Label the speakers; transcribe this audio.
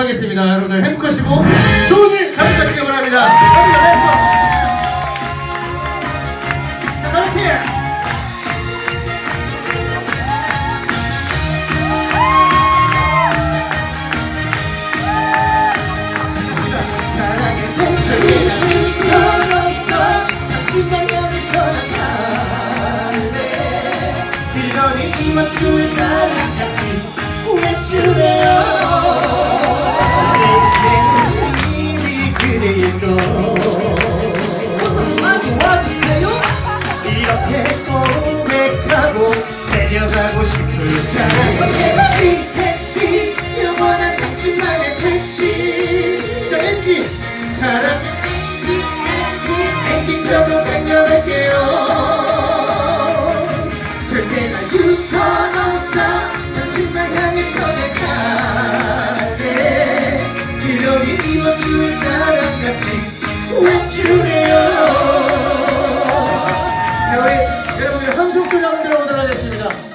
Speaker 1: 하겠습니다. 여러분들 행복하시고 좋은 일 가득하시길 바랍니다. 갑니다. 렛츠고. 자, 다 같이.
Speaker 2: 사랑의 상처는 넌 없어 당신만 여기서 나타나는데 그러니 이 맞춤을 따라 같이 외치래요 그대인 걸 어서 많이 와주세요? 이렇게 고백하고 내려가고 싶을까 택시 택시 영원한 당신만의 택시.
Speaker 1: 자, 엔지. 감사합니다.